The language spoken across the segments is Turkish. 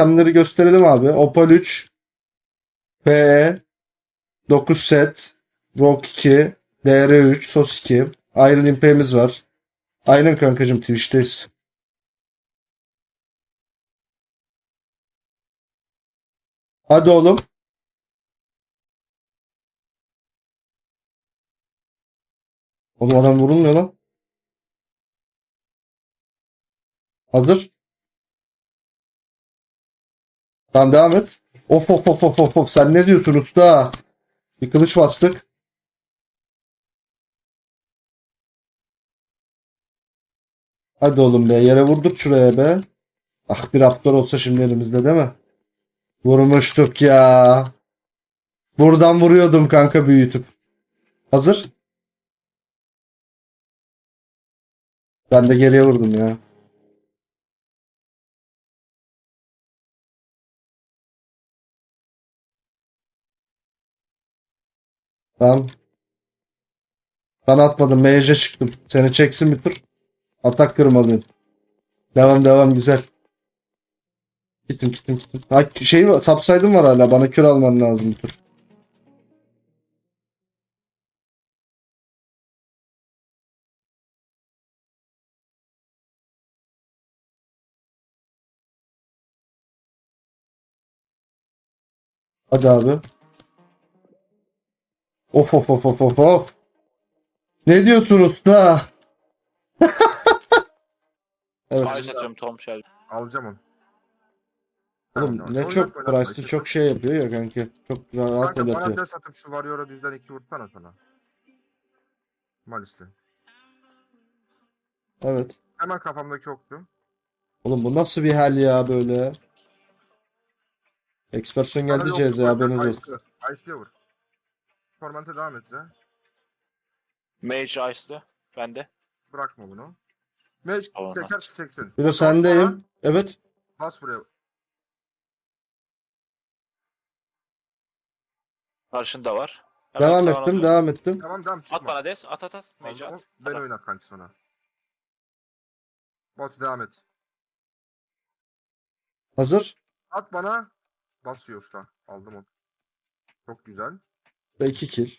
itemleri gösterelim abi. Opal 3, PE, 9 set, Rock 2, DR3, SOS 2, Iron Imp'imiz var. Aynen kankacım Twitch'teyiz. Hadi oğlum. Oğlum adam vurulmuyor lan. Hazır. Tamam devam et. Of of of of of of. Sen ne diyorsun usta? Bir kılıç bastık. Hadi oğlum be. Yere vurduk şuraya be. Ah bir raptor olsa şimdi elimizde değil mi? Vurmuştuk ya. Buradan vuruyordum kanka büyütüp. Hazır. Ben de geriye vurdum ya. Tamam. Sana atmadım. Mage'e çıktım. Seni çeksin bir tur. Atak kırmalıyım. Devam devam güzel. Gittim gittim gittim. Ha, şey subside'ım var hala. Bana kür alman lazım bir tur. Hadi abi. Of of of of of of. Ne diyorsun usta? evet. Ay satıyorum Tom Shelby. Alacağım onu. Oğlum ne çok Price'lı çok şey yapıyor ya kanki. Çok rahat Kanka bana da satıp şu Warrior'a düzden iki vursana sana. Malis'te. Evet. Hemen kafamdaki oktu. Oğlum bu nasıl bir hal ya böyle? Eksperson geldi CZ haberiniz olsun. Ice'lıya vur. Torment'e devam et Ze. Mage Ice'lı. Bende. Bırakma bunu. Mage Tamam. teker çeksin. Bilo sendeyim. Evet. Bas buraya. Karşında var. Hemen Devam ettim. dön. Devam ettim. Tamam tamam çıkma. At bana des. At at at. Mage Aldım at. Ben Tamam. oyna kanki sonra. Bot devam et. Hazır. At bana. Basıyor usta. Aldım onu. Çok güzel. Ve 2 kill.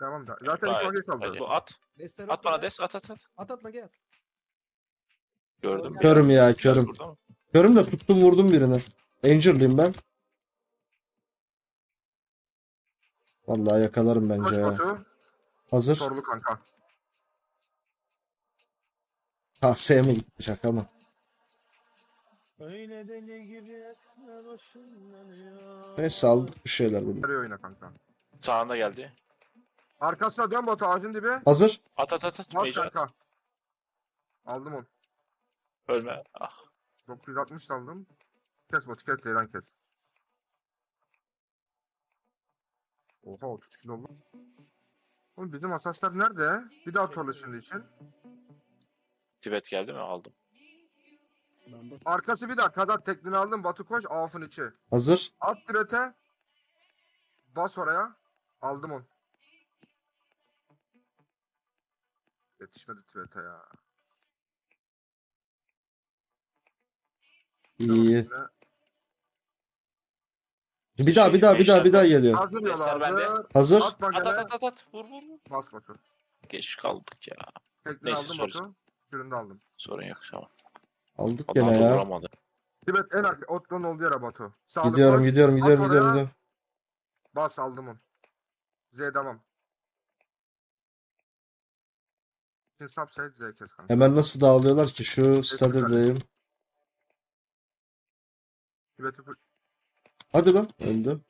Devam da. Zaten Gayet. ilk kaldı. Hadi. Bu at. Destek At bana des. At at at. At atma gel. Gördüm. Körüm ya körüm. burada mı? Körüm de tuttum vurdum birini. Angel'lıyım ben. Vallahi yakalarım Koş bence ya. Batu. Hazır. Sorulu kanka. Ha S mi gitti şaka mı? Öyle deli gibi esme başımdan ya. Neyse aldık bir şeyler bunu. Nereye oyna kanka. Sağında geldi. Arkasına dön Batu ağacın dibi. Hazır. At at at at. Bas Mage at. kanka. Aldım onu. Ölme. Ah. 960 aldım. Kes Batu kes Leylan kes. Oha 30 kilo oldu. Oğlum bizim asaslar nerede? Bir daha torla şimdi için. Tibet geldi mi? Aldım. Arkası bir daha kadar tekniğini aldım. Batu koş afın içi. Hazır. At direte. Bas oraya. Aldım onu. Yetişmedi Tibet'e ya. İyi. Bir daha bir daha bir daha bir daha geliyor. Hazır yol Eser bende. hazır. Hazır. At at at at at. Vur vur vur. Bas Batu. Geç kaldık ya. Tekniğini Neyse, aldım sorry. Batu. Aldım. Sorun yok tamam. Aldık Adam gene ya. vuramadı. Tibet en arka. Otlo'nun olduğu yere Batu. Sağlık Gidiyorum koş. gidiyorum gidiyorum At gidiyorum. oraya. gidiyorum. Bas aldım onu. Z devam. Şimdi subside Z kes kanka. Hemen nasıl dağılıyorlar ki şu stadyumdayım. Tibet'i fu- Hadi lan öldü.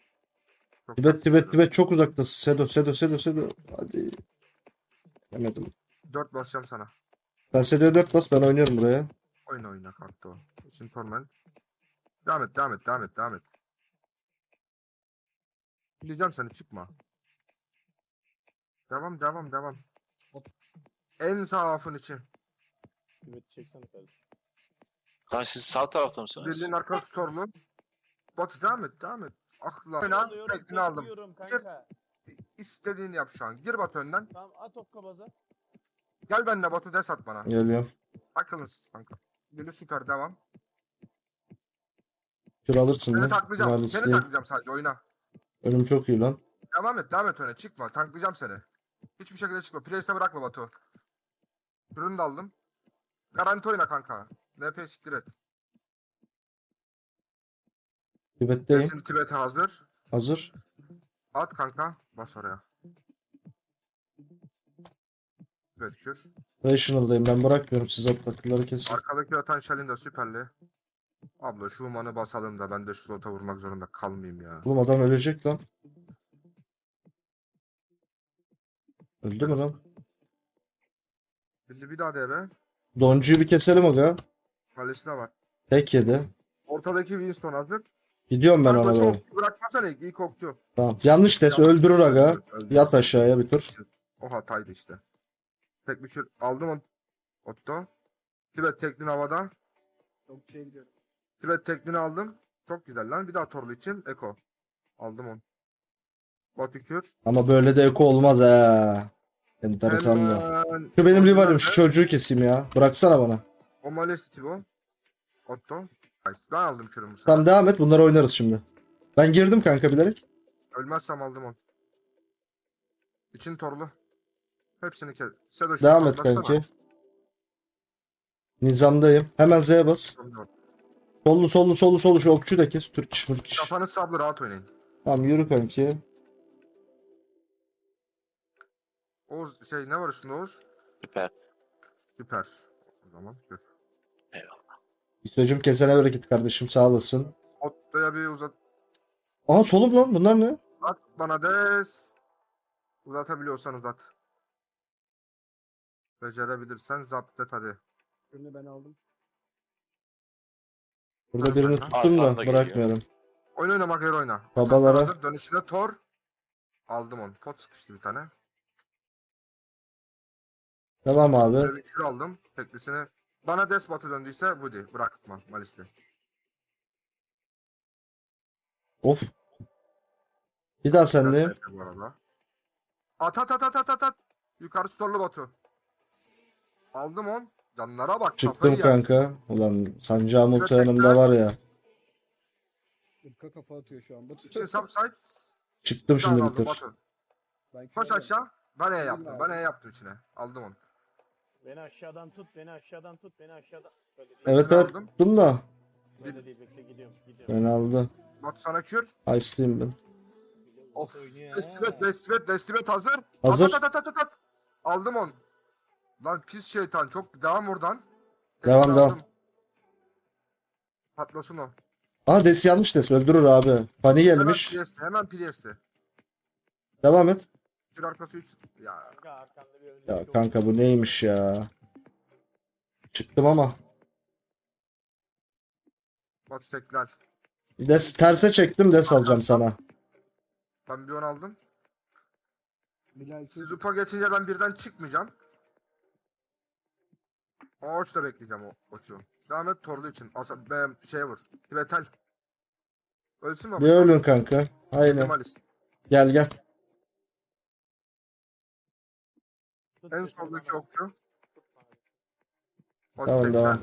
çok Tibet Tibet. Tibet çok uzaktasın. Sedo Sedo Sedo Sedo. Hadi. Demedim. Dört basacağım sana. Sen Sedo'ya 4 bas ben oynuyorum buraya. Oyna oyna kalktı o. Şimdi torment. Devam et devam et devam et devam et. Bileceğim seni çıkma. Devam devam devam. En sağ afın içi. evet çeksene kardeşim. Lan siz sağ tarafta mısınız? Birliğin arkası torlu. Batı devam et devam et. Akla. Oyna. Alıyorum, Tekniğini aldım. kanka. İstediğini yap şu an. Gir Batı önden. Tamam at okka baza. Gel benimle Batu des at bana. Geliyorum. Akıllı kanka. Biri süper devam. Kür alırsın Seni lan. taklayacağım. Seni taklayacağım sadece oyna. Önüm çok iyi lan. Devam et devam et öne çıkma. Tanklayacağım seni. Hiçbir şekilde çıkma. Place'de bırakma Batu. Ürünü de aldım. Garanti oyna kanka. NP siktir et. Tibet'teyim. Kesin Tibet hazır. Hazır. At kanka. Bas oraya. Evet kür. Rational'dayım. Ben bırakmıyorum. Siz attakları kesin. Arkadaki atan Shelin de süperli. Abla şu manı basalım da ben de slota vurmak zorunda kalmayayım ya. Oğlum adam ölecek lan. Öldü mü lan? Bildi bir daha DB. Doncuyu bir keselim aga. Kalesi de var. Tek yedi. Ortadaki Winston hazır. Gidiyorum ben ona çok doğru. bırakmasana ilk, ilk okçu. Tamam. Yanlış des öldürür aga. Öldür. Yat aşağıya bir tur. O hataydı işte. Tek bir kür aldım on. Otto. Tibet teklini havada. Çok şey gidiyorum. Tibet teklini aldım. Çok güzel lan. Bir daha torlu için Eko. Aldım on. Batu kür. Ama böyle de eko olmaz ha. Enteresan. Hemen. Şu benim rivalim şu çocuğu keseyim ya. Bıraksana bana. O Malesi bu. Otto. Ben aldım sana. Tamam devam et bunları oynarız şimdi. Ben girdim kanka bilerek. Ölmezsem aldım on. İçin torlu. Hepsini kes. Sedo Devam et kanki. Nizamdayım. Hemen Z'ye bas. Sollu sollu sollu sollu şu okçu da kes. Türk iş mürk iş. Kafanı sablı rahat oynayın. Tamam yürü kanki. Oğuz şey ne var üstünde Oğuz? Süper. Süper. O zaman. Eyvallah. Sözüm kesene bereket kardeşim sağ olasın. Otto'ya bir uzat. Aha solum lan bunlar ne? At bana des. Uzatabiliyorsan uzat. Becerebilirsen zapt et hadi. Ürünü ben aldım. Burada birini tuttum da bırakmıyorum. Oyun oynamak yer oyna. Babalara. Dönüşüne tor. Aldım onu. Pot sıkıştı bir tane. Devam abi. Kür aldım. Teklisini. Bana des batı döndüyse Woody. Bırakma Malisli. Of. Bir daha sayfa Bu arada. At at at at at at at. Yukarı storlu Batu. Aldım on. Canlara bak. Çıktım kafayı yersin. kanka. Ulan sancağım ulti Götekler. yanımda var ya. Irka kafa atıyor şu an. Batu. İçin subside. Çıktım şimdi bir tur. Batu. Ben Koş kör aşağı. Ben E yaptım. Ben E yaptım içine. Aldım onu. Beni aşağıdan tut, beni aşağıdan tut, beni aşağıdan. Böyle değil. Evet evet aldım. tuttum da. Böyle değil, bekle gidiyorum, gidiyorum. Ben aldı. Batu sana kür. Ice'liyim ben. Of. Oynuyor Destibet, ha. destibet, destibet hazır. Hazır. At, at, at, at, at. Aldım onu. Lan pis şeytan. Çok devam oradan. Devam, Tekrar devam. aldım. Patlasın o. Aa des yanlış des öldürür abi. Pani Hemen gelmiş. Hemen Priest'i. Devam et. Bir arkası üç. Ya Kanka arkanda bir Ya yok. kanka bu neymiş ya. Çıktım ama. Batu tekrar. Des terse çektim des alacağım sana. Ben bir on aldım. Bilal Siz upa geçince ben birden çıkmayacağım. Da bekleyeceğim o koçu. Devam et torlu için. Asa be, şeye vur. Tibetel. Ölsün mü? Bir ölün kanka. Aynen. Gel gel. En soldaki okçu. Batu Tamam, tekrar. devam.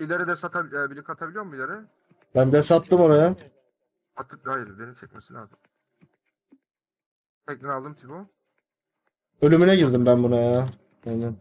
İleri de sata, e, birlik atabiliyor mu ileri? Ben des attım oraya. Atıp hayır beni çekmesi lazım. Tekrar aldım Tibo. Ölümüne girdim ben buna ya. Aynen.